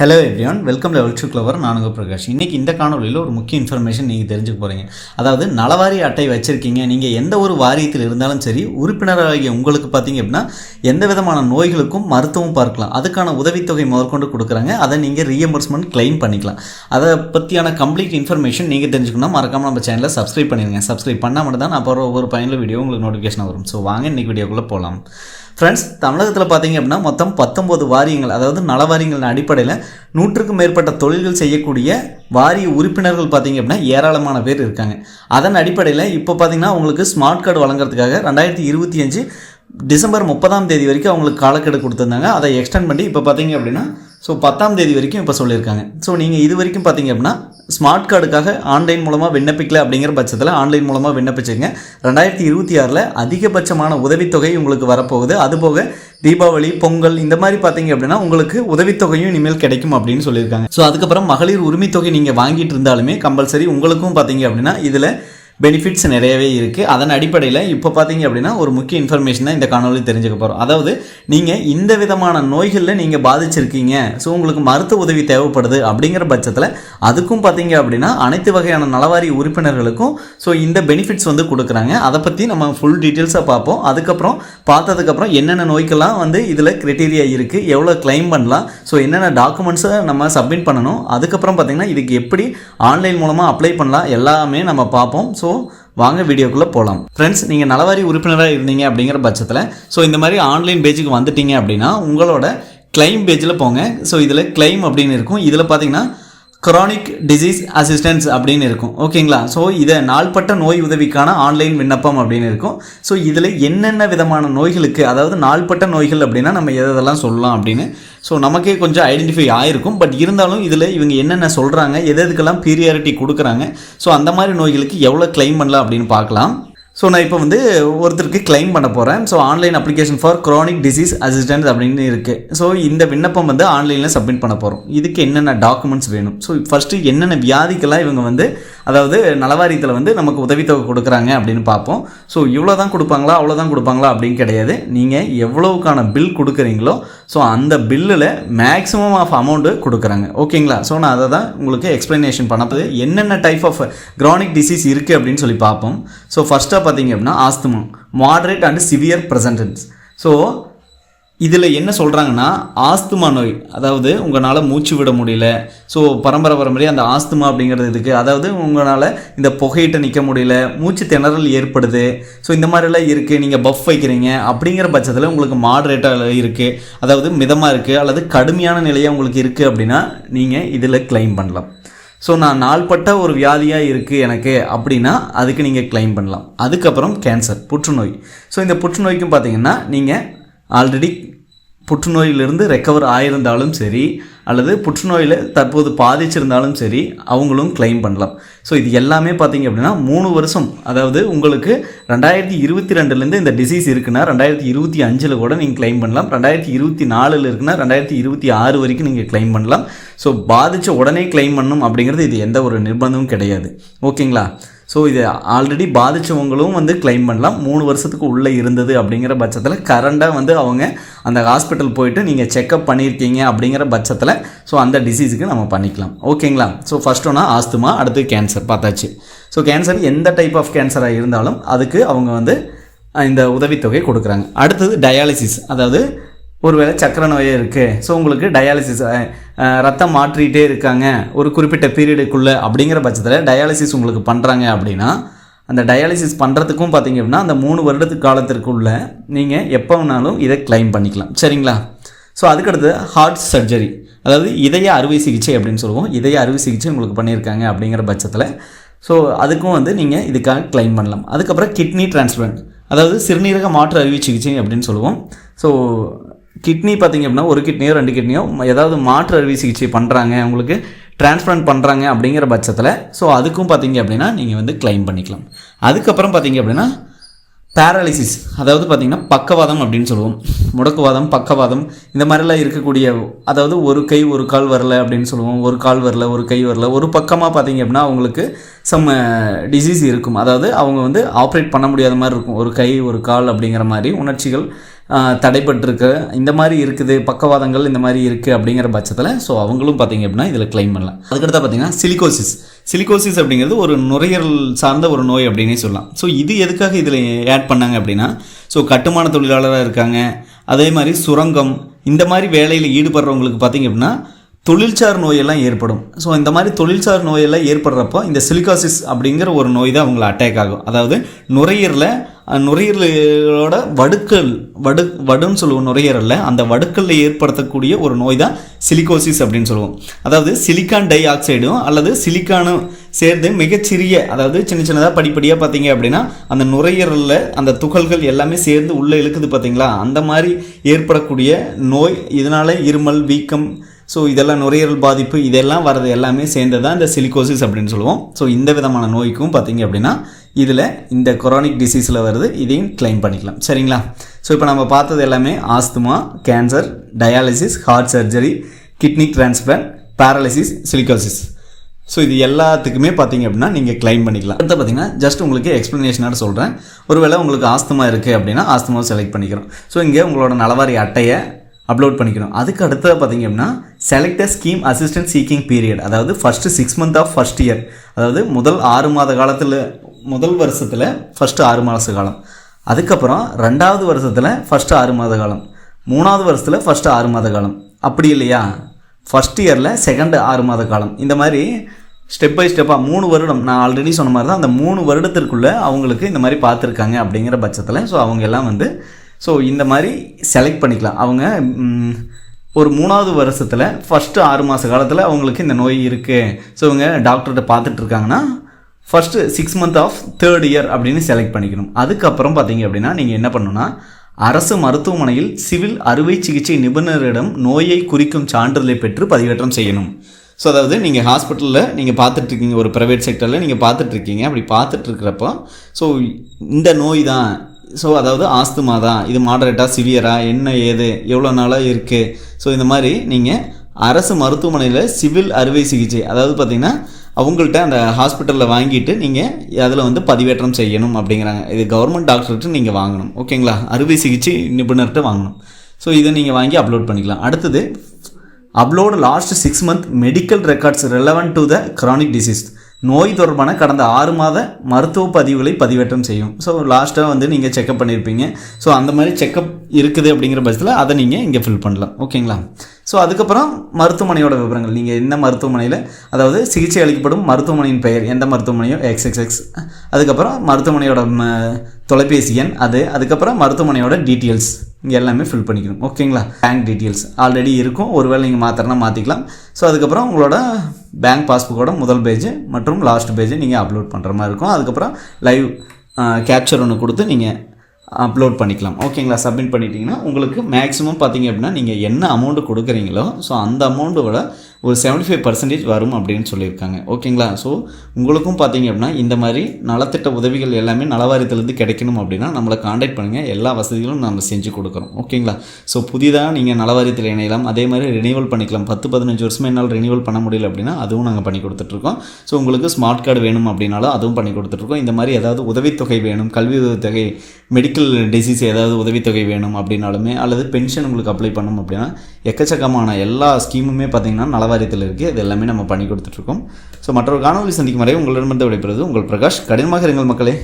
Hello everyone welcome level two clever நானுங்க பிரகாஷ். இன்றைக்கி இந்த காணொலியில் ஒரு முக்கிய இன்ஃபர்மேஷன் நீங்கள் தெரிஞ்சுக்க போகிறீங்க அதாவது நலவாரி அட்டை வச்சுருக்கீங்க. நீங்கள் எந்த ஒரு வாரியத்தில் இருந்தாலும் சரி உறுப்பினராகிய உங்களுக்கு பார்த்தீங்க அப்படின்னா எந்த விதமான நோய்களுக்கும் மருத்துவம் பார்க்கலாம். அதுக்கான உதவித்தொகை முதற்கொண்டு கொடுக்குறாங்க. அதை நீங்கள் ரீஎம்பர்ஸ்மெண்ட் கிளைம் பண்ணிக்கலாம். அதை பற்றியான கம்ப்ளீட் இன்ஃபர்மேஷன் நீங்கள் தெரிஞ்சுக்கணும் மறக்காமல் நம்ம சேனலை சப்ஸ்கிரைப் பண்ணிடுங்க சப்ஸ்கிரைப் பண்ணால் மட்டும் தான் அப்புறம் ஒவ்வொரு பயனில் வீடியோ உங்களுக்கு நோட்டிஃபிகேஷன் வரும். ஸோ வாங்க இன்றைக்கி வீடியோக்குள்ளே போகலாம் ஃப்ரெண்ட்ஸ் தமிழகத்தில் பார்த்தீங்க அப்படின்னா மொத்தம் பத்தொம்போது வாரியங்கள் அதாவது நல வாரியங்களின் அடிப்படையில் நூற்றுக்கும் மேற்பட்ட தொழில்கள் செய்யக்கூடிய வாரிய உறுப்பினர்கள் பார்த்தீங்க அப்படின்னா ஏராளமான பேர் இருக்காங்க. அதன் அடிப்படையில் இப்போ பார்த்தீங்கன்னா உங்களுக்கு ஸ்மார்ட் கார்டு வழங்குறதுக்காக ரெண்டாயிரத்தி இருபத்தி அஞ்சு டிசம்பர் முப்பதாம் தேதி வரைக்கும் அவங்களுக்கு காலக்கெடு கொடுத்துருந்தாங்க. அதை எக்ஸ்டெண்ட் பண்ணி இப்போ பார்த்தீங்க அப்படின்னா ஸோ பத்தாம் தேதி வரைக்கும் இப்போ சொல்லியிருக்காங்க. ஸோ நீங்கள் இது வரைக்கும் பார்த்தீங்க அப்படின்னா ஸ்மார்ட் கார்டுக்காக ஆன்லைன் மூலமாக விண்ணப்பிக்கல அப்படிங்கிற பட்சத்தில் ஆன்லைன் மூலமாக விண்ணப்பிச்சுங்க ரெண்டாயிரத்தி இருபத்தி ஆறில் அதிகபட்சமான உதவித்தொகை உங்களுக்கு வரப்போகுது. அதுபோக தீபாவளி பொங்கல் இந்த மாதிரி பார்த்தீங்க அப்படின்னா உங்களுக்கு உதவித்தொகையும் இனிமேல் கிடைக்கும் அப்படின்னு சொல்லியிருக்காங்க. ஸோ அதுக்கப்புறம் மகளிர் உரிமைத்தொகை நீங்கள் வாங்கிட்டு இருந்தாலுமே கம்பல்சரி உங்களுக்கும் பார்த்தீங்க அப்படின்னா இதில் பெனிஃபிட்ஸ் நிறையவே இருக்குது அதன் அடிப்படையில் இப்போ பார்த்தீங்க அப்படின்னா ஒரு முக்கிய இன்ஃபர்மேஷன் தான் இந்த காணொலி தெரிஞ்சுக்க போகிறோம் அதாவது நீங்கள் இந்த விதமான நோய்களில் நீங்கள் பாதிச்சிருக்கீங்க. ஸோ உங்களுக்கு மருத்துவ உதவி தேவைப்படுது அப்படிங்கிற பட்சத்தில் அதுக்கும் பார்த்தீங்க அப்படின்னா அனைத்து வகையான நலவாரி உறுப்பினர்களுக்கும் ஸோ இந்த பெனிஃபிட்ஸ் வந்து கொடுக்குறாங்க. அதை பற்றி நம்ம ஃபுல் டீட்டெயில்ஸாக பார்ப்போம். அதுக்கப்புறம் பார்த்ததுக்கப்புறம் என்னென்ன நோய்க்கெல்லாம் வந்து இதில் கிரைட்டீரியா இருக்குது எவ்வளோ கிளைம் பண்ணலாம் ஸோ என்னென்ன டாக்குமெண்ட்ஸை நம்ம சப்மிட் பண்ணணும் அதுக்கப்புறம் பார்த்தீங்கன்னா இதுக்கு எப்படி ஆன்லைன் மூலமாக அப்ளை பண்ணலாம் எல்லாமே நம்ம பார்ப்போம். ஸோ வாங்க வீடியோக்குள்ளே போகலாம் ஃப்ரெண்ட்ஸ் நீங்கள் நலவாரி உறுப்பினராக இருந்தீங்க அப்படிங்கிற பட்சத்தில் ஸோ இந்த மாதிரி ஆன்லைன் பேஜுக்கு வந்துட்டீங்க அப்படின்னா உங்களோட கிளைம் பேஜில் போங்க. ஸோ இதில் கிளைம் அப்படின்னு இருக்கும். இதில் பார்த்தீங்கன்னா க்ரானிக் டிசீஸ் அசிஸ்டன்ஸ் அப்படின்னு இருக்கும். ஓகேங்களா ஸோ இதை நாள்பட்ட நோய் உதவிக்கான ஆன்லைன் விண்ணப்பம் அப்படின்னு இருக்கும். ஸோ இதில் என்னென்ன விதமான நோய்களுக்கு அதாவது நாள்பட்ட நோய்கள் அப்படின்னா நம்ம எதெல்லாம் சொல்லலாம் அப்படின்னு. ஸோ நமக்கே கொஞ்சம் ஐடென்டிஃபை ஆகிருக்கும் பட் இருந்தாலும் இதில் இவங்க என்னென்ன சொல்கிறாங்க எது எதுக்கெல்லாம் பீரியாரிட்டி கொடுக்குறாங்க. ஸோ அந்த மாதிரி நோய்களுக்கு எவ்வளோ கிளைம் பண்ணலாம் அப்படின்னு பார்க்கலாம். ஸோ நான் இப்போ வந்து ஒருத்தருக்கு கிளைம் பண்ண போகிறேன் so online application for chronic disease assistance அப்படின்னு இருக்குது ஸோ இந்த விண்ணப்பம் வந்து ஆன்லைனில் சப்மிட் பண்ண போகிறோம் இதுக்கு என்னென்ன டாக்குமெண்ட்ஸ் வேணும்? ஸோ ஃபஸ்ட்டு என்னென்ன வியாதிக்கெல்லாம் இவங்க வந்து அதாவது நலவாரியத்தில் வந்து நமக்கு உதவித்தொகை கொடுக்குறாங்க அப்படின்னு பார்ப்போம். ஸோ இவ்வளோ தான் கொடுப்பாங்களா? அவ்வளோ தான் கொடுப்பாங்களா? அப்படின்னு கிடையாது. நீங்கள் எவ்வளவுக்கான பில் கொடுக்குறீங்களோ ஸோ அந்த பில்லில் மேக்ஸிமம் ஆஃப் அமௌண்ட்டு கொடுக்குறாங்க. ஓகேங்களா ஸோ நான் அதை தான் உங்களுக்கு எக்ஸ்ப்ளனேஷன் பண்ணப்போது. என்னென்ன டைப் ஆஃப் க்ரானிக் டிசீஸ் இருக்குது அப்படின்னு சொல்லி பார்ப்போம். ஸோ ஃபஸ்ட்டாக பார்த்தீங்க அப்படின்னா asthma moderate and severe presentations so இதில் என்ன சொல்கிறாங்கன்னா ஆஸ்துமா நோய். அதாவது உங்களால் மூச்சு விட முடியல. ஸோ பரம்பரை பரம்பரையாக அந்த ஆஸ்துமா அப்படிங்கிறது இதுக்கு. அதாவது உங்களால் இந்த புகையிட்ட நிற்க முடியல மூச்சு திணறல் ஏற்படுது. ஸோ இந்த மாதிரிலாம் இருக்குது நீங்கள் பஃப் வைக்கிறீங்க அப்படிங்கிற பட்சத்தில் உங்களுக்கு மாடரேட்டாக இருக்குது அதாவது மிதமாக இருக்குது அல்லது கடுமையான நிலையாக உங்களுக்கு இருக்குது அப்படின்னா நீங்கள் இதில் கிளைம் பண்ணலாம். ஸோ நான் நாள்பட்ட ஒரு வியாதியாக இருக்குது எனக்கு அப்படின்னா அதுக்கு நீங்கள் கிளைம் பண்ணலாம். அதுக்கப்புறம் கேன்சர் புற்றுநோய். ஸோ இந்த புற்றுநோய்க்கும் பார்த்தீங்கன்னா நீங்கள் ஆல்ரெடி புற்றுநோயிலிருந்து ரெக்கவர் ஆயிருந்தாலும் சரி அல்லது புற்றுநோயில் தற்போது பாதிச்சிருந்தாலும் சரி அவங்களும் கிளைம் பண்ணலாம். ஸோ இது எல்லாமே பார்த்தீங்க அப்படின்னா மூணு வருஷம். அதாவது உங்களுக்கு ரெண்டாயிரத்தி இருபத்தி ரெண்டுலேருந்து இந்த டிசீஸ் இருக்குன்னா ரெண்டாயிரத்தி இருபத்தி அஞ்சில் கூட நீங்கள் கிளைம் பண்ணலாம். ரெண்டாயிரத்தி இருபத்தி நாலில் இருக்குன்னா ரெண்டாயிரத்தி இருபத்தி ஆறு வரைக்கும் நீங்கள் கிளைம் பண்ணலாம். ஸோ பாதித்த உடனே கிளைம் பண்ணணும் அப்படிங்கிறது இது எந்த ஒரு நிர்பந்தமும் கிடையாது. ஓகேங்களா ஸோ இது ஆல்ரெடி பாதித்தவங்களும் வந்து கிளைம் பண்ணலாம். மூணு வருஷத்துக்கு உள்ளே இருந்தது அப்படிங்கிற பட்சத்தில் கரண்டாக வந்து அவங்க அந்த ஹாஸ்பிட்டல் போயிட்டு நீங்கள் செக்கப் பண்ணியிருக்கீங்க அப்படிங்கிற பட்சத்தில் ஸோ அந்த டிசீஸுக்கு நம்ம பண்ணிக்கலாம். ஓகேங்களா ஸோ ஃபஸ்ட் ஒன்றா ஆஸ்துமா அடுத்து கேன்சர் பார்த்தாச்சு. ஸோ கேன்சர் எந்த டைப் ஆஃப் கேன்சராக இருந்தாலும் அதுக்கு அவங்க வந்து இந்த உதவித்தொகை கொடுக்குறாங்க. அடுத்தது டயாலிசிஸ் அதாவது ஒருவேளை சக்கரை நோயே இருக்குது ஸோ உங்களுக்கு டயாலிசிஸ் ரத்தம் மாற்றிட்டே இருக்காங்க. ஒரு குறிப்பிட்ட பீரியடுக்குள்ளே அப்படிங்கிற பட்சத்தில் டயாலிசிஸ் உங்களுக்கு பண்ணுறாங்க அப்படின்னா அந்த டயாலிசிஸ் பண்ணுறதுக்கும் பார்த்தீங்க அப்படின்னா அந்த மூணு வருடத்துக்கு காலத்திற்குள்ளே நீங்கள் எப்போ வேணாலும் இதை கிளைம் பண்ணிக்கலாம். சரிங்களா? ஸோ அதுக்கடுத்து ஹார்ட் சர்ஜரி அதாவது இதய அறுவை சிகிச்சை அப்படின்னு சொல்லுவோம். இதய அறுவை சிகிச்சை உங்களுக்கு பண்ணியிருக்காங்க அப்படிங்கிற பட்சத்தில். ஸோ அதுக்கும் வந்து நீங்கள் இதுக்காக கிளைம் பண்ணலாம். அதுக்கப்புறம் கிட்னி டிரான்ஸ்பிளான்ட் அதாவது சிறுநீரக மாற்று அறுவை சிகிச்சை அப்படின்னு சொல்லுவோம். ஸோ கிட்னி பார்த்திங்க அப்படின்னா ஒரு கிட்னியோ ரெண்டு கிட்னியோ ஏதாவது மாற்று அறுவை சிகிச்சை பண்ணுறாங்க உங்களுக்கு டிரான்ஸ்பிளான்ட் பண்ணுறாங்க அப்படிங்கிற பட்சத்தில் ஸோ அதுக்கும் பார்த்தீங்க அப்படின்னா நீங்கள் வந்து கிளைம் பண்ணிக்கலாம். அதுக்கப்புறம் பார்த்தீங்க அப்படின்னா பேரலிசிஸ் அதாவது பார்த்திங்கன்னா பக்கவாதம் அப்படின்னு சொல்லுவோம். முடக்குவாதம் பக்கவாதம் இந்த மாதிரிலாம் இருக்கக்கூடிய அதாவது ஒரு கை ஒரு கால் வரல அப்படின்னு சொல்லுவோம். ஒரு கால் வரல ஒரு கை வரல ஒரு பக்கமாக பார்த்தீங்க அப்படின்னா அவங்களுக்கு சம் டிசீஸ் இருக்கும். அதாவது அவங்க வந்து ஆப்ரேட் பண்ண முடியாத மாதிரி இருக்கும். ஒரு கை ஒரு கால் அப்படிங்கிற மாதிரி உணர்ச்சிகள் தடைப்பட்டிருக்கு. இந்த மாதிரி இருக்குது பக்கவாதங்கள் இந்த மாதிரி இருக்குது அப்படிங்கிற பட்சத்தில் ஸோ அவங்களும் பார்த்தீங்க அப்படின்னா இதில் க்ளைம் பண்ணலாம். அதுக்கடுத்து பார்த்தீங்கன்னா சிலிகோசிஸ் சிலிகோசிஸ் அப்படிங்கிறது ஒரு நுரையீரல் சார்ந்த ஒரு நோய் அப்படின்னே சொல்லலாம். ஸோ இது எதுக்காக இதில் ஆட் பண்ணாங்க அப்படின்னா ஸோ கட்டுமான தொழிலாளராக இருக்காங்க. அதே மாதிரி சுரங்கம் இந்த மாதிரி வேலையில் ஈடுபடுறவங்களுக்கு பார்த்தீங்க அப்படின்னா தொழில்சார் நோயெல்லாம் ஏற்படும். ஸோ இந்த மாதிரி தொழில்சார் நோயெல்லாம் ஏற்படுறப்போ இந்த சிலிகாசிஸ் அப்படிங்கிற ஒரு நோய் தான் அவங்களை அட்டாக் ஆகும். அதாவது நுரையீரலில் நுரையீரலோட வடுக்கல் வடு வடுன்னு சொல்லுவோம் நுரையீரலில் அந்த வடுக்கல்ல ஏற்படுத்தக்கூடிய ஒரு நோய் தான் சிலிகோசிஸ் அப்படின்னு சொல்லுவோம். அதாவது சிலிக்கான் டை ஆக்சைடும் அல்லது சிலிக்கானும் சேர்ந்து மிகச்சிறிய அதாவது சின்ன சின்னதாக படிப்படியாக பார்த்தீங்க அப்படின்னா அந்த நுரையீரலில் அந்த துகள்கள் எல்லாமே சேர்ந்து உள்ளே இழுக்குது பார்த்தீங்களா? அந்த மாதிரி ஏற்படக்கூடிய நோய் இதனால் இருமல் வீக்கம் ஸோ இதெல்லாம் நுரையீரல் பாதிப்பு இதெல்லாம் வர்றது எல்லாமே சேர்ந்து தான் இந்த சிலிகோசிஸ் அப்படின்னு சொல்லுவோம். ஸோ இந்த விதமான நோய்க்கும் பார்த்தீங்க அப்படின்னா இதில் இந்த கொரோனிக் டிசீஸில் வருது இதையும் க்ளைம் பண்ணிக்கலாம். சரிங்களா? ஸோ இப்போ நம்ம பார்த்தது எல்லாமே asthma cancer dialysis heart surgery kidney transplant paralysis silicosis so இது எல்லாத்துக்குமே பார்த்தீங்க அப்படின்னா நீங்கள் க்ளைம் பண்ணிக்கலாம். அடுத்து பார்த்தீங்கன்னா ஜஸ்ட் உங்களுக்கு எக்ஸ்ப்ளனேஷனாக சொல்கிறேன் ஒருவேளை உங்களுக்கு ஆஸ்துமா இருக்குது அப்படின்னா ஆஸ்துமாவை செலக்ட் பண்ணிக்கிறோம். ஸோ இங்கே உங்களோட நலவாரி அட்டையை அப்லோட் பண்ணிக்கணும். அதுக்கு அடுத்தது பார்த்தீங்க அப்படின்னா select scheme assistant seeking period அதாவது first six month of first year அதாவது முதல் ஆறு மாத காலத்தில் முதல் வருஷத்தில் ஃபஸ்ட்டு ஆறு மாத காலம். அதுக்கப்புறம் ரெண்டாவது வருஷத்தில் ஃபஸ்ட்டு ஆறு மாத காலம். மூணாவது வருஷத்தில் ஃபஸ்ட்டு ஆறு மாத காலம். அப்படி இல்லையா? ஃபஸ்ட் இயரில் செகண்ட் ஆறு மாத காலம். இந்த மாதிரி ஸ்டெப் பை ஸ்டெப்பாக மூணு வருடம். நான் ஆல்ரெடி சொன்ன மாதிரி தான் அந்த மூணு வருடத்திற்குள்ளே அவங்களுக்கு இந்த மாதிரி பார்த்துருக்காங்க அப்படிங்கிற பட்சத்தில் ஸோ அவங்க எல்லாம் வந்து ஸோ இந்த மாதிரி செலக்ட் பண்ணிக்கலாம். அவங்க ஒரு மூணாவது வருஷத்தில் ஃபஸ்ட்டு ஆறு மாத காலத்தில் அவங்களுக்கு இந்த நோய் இருக்குது ஸோ இவங்க டாக்டர்கிட்ட பார்த்துட்டு இருக்காங்கன்னா first six month of third year அப்படின்னு செலக்ட் பண்ணிக்கணும். அதுக்கப்புறம் பார்த்தீங்க அப்படின்னா நீங்கள் என்ன பண்ணணும்னா அரசு மருத்துவமனையில் சிவில் அறுவை சிகிச்சை நிபுணரிடம் நோயை குறிக்கும் சான்றிதழை பெற்று பதிவேற்றம் செய்யணும். ஸோ அதாவது நீங்கள் ஹாஸ்பிட்டலில் நீங்கள் பார்த்துட்ருக்கீங்க ஒரு ப்ரைவேட் செக்டரில் நீங்கள் பார்த்துட்ருக்கீங்க அப்படி பார்த்துட்ருக்கிறப்போ ஸோ இந்த நோய் தான் ஸோ அதாவது ஆஸ்துமா தான் இது மாடரேட்டாக சிவியரா என்ன ஏது எவ்வளோ நாளாக இருக்குது ஸோ இந்த மாதிரி நீங்கள் அரசு மருத்துவமனையில் சிவில் அறுவை சிகிச்சை அதாவது பார்த்திங்கன்னா அவங்கள்ட்ட அந்த ஹாஸ்பிட்டலில் வாங்கிட்டு நீங்கள் அதில் வந்து பதிவேற்றம் செய்யணும் அப்படிங்கிறாங்க. இது கவர்மெண்ட் டாக்டர்கிட்ட நீங்கள் வாங்கணும். ஓகேங்களா அறுவை சிகிச்சை நிபுணர்கிட்ட வாங்கணும். ஸோ இதை நீங்கள் வாங்கி அப்லோட் பண்ணிக்கலாம். அடுத்தது upload last six month medical records relevant to the chronic disease நோய் தொடர்பான கடந்த ஆறு மாத மருத்துவ பதிவுகளை பதிவேற்றம் செய்யும். ஸோ லாஸ்ட்டாக வந்து நீங்கள் செக்கப் பண்ணியிருப்பீங்க ஸோ அந்த மாதிரி செக்கப் இருக்குது அப்படிங்கிற பட்சத்தில் அதை நீங்கள் இங்கே ஃபில் பண்ணலாம். ஓகேங்களா ஸோ அதுக்கப்புறம் மருத்துவமனையோட விவரங்கள். நீங்கள் என்ன மருத்துவமனையில் அதாவது சிகிச்சை அளிக்கப்படும் மருத்துவமனையின் பெயர் எந்த மருத்துவமனையோ எக்ஸ்எக்ஸ்எக்ஸ் அதுக்கப்புறம் மருத்துவமனையோட ம, தொலைபேசி எண் அது அதுக்கப்புறம் மருத்துவமனையோட டீட்டெயில்ஸ் இங்கே எல்லாமே ஃபில் பண்ணிக்கணும். ஓகேங்களா பேங்க் டீட்டெயில்ஸ் ஆல்ரெடி இருக்கும். ஒருவேளை நீங்கள் மாத்திரனா மாற்றிக்கலாம் ஸோ அதுக்கப்புறம் உங்களோட பேங்க் பாஸ்புக்கோட முதல் பேஜ் மற்றும் லாஸ்ட் பேஜ் நீங்கள் அப்லோட் பண்ணுற மாதிரி இருக்கும். அதுக்கப்புறம் லைவ் கேப்சர் ஒன்று கொடுத்து நீங்கள் அப்லோட் பண்ணிக்கலாம். ஓகேங்களா சப்மிட் பண்ணிட்டீங்கன்னா உங்களுக்கு மேக்ஸிமம் பார்த்தீங்க அப்படின்னா நீங்கள் என்ன அமௌண்ட்டு கொடுக்குறீங்களோ ஸோ அந்த அமௌண்ட்டோட ஒரு 75% ஃபைவ் பர்சன்டேஜ் வரும் அப்படின்னு சொல்லியிருக்காங்க. ஓகேங்களா? ஸோ உங்களுக்கும் பார்த்தீங்க அப்படின்னா இந்த மாதிரி நலத்திட்ட உதவிகள் எல்லாமே நலவாரியத்திலேருந்து கிடைக்கணும் அப்படின்னா நம்மளை காண்டாக்ட் பண்ணுங்கள் எல்லா வசதிகளும் நம்ம செஞ்சு கொடுக்குறோம். ஓகேங்களா? ஸோ புதிதாக நீங்கள் நலவாரியத்தில் இணையலாம். அதே மாதிரி ரினியூவல் பண்ணிக்கலாம். பத்து பதினஞ்சு வருஷமே என்னால் ரினியூவல் பண்ண முடியல அப்படின்னா அதுவும் நாங்கள் பண்ணி கொடுத்துட்ருக்கோம். ஸோ உங்களுக்கு ஸ்மார்ட் கார்டு வேணும் அப்படின்னாலும் அதுவும் பண்ணி கொடுத்துட்ருக்கோம். இந்த மாதிரி ஏதாவது உதவித்தொகை வேணும் கல்வி உதவித்தொகை மெடிக்கல் டிசீஸ் ஏதாவது உதவித்தொகை வேணும் அப்படின்னாலுமே அல்லது பென்ஷன் உங்களுக்கு அப்ளை பண்ணணும் அப்படின்னா எக்கச்சக்கமான எல்லா ஸ்கீமுமே பார்த்தீங்கன்னா நலவாரியத்தில் இருக்குது இது எல்லாமே நம்ம பண்ணி கொடுத்துட்ருக்கோம் ஸோ மற்றொரு காணொலி சந்திக்கும் வரை உங்களிடமிருந்து விடைபெறுவது உங்கள் பிரகாஷ். கடினமாக இருங்கள் மக்களே.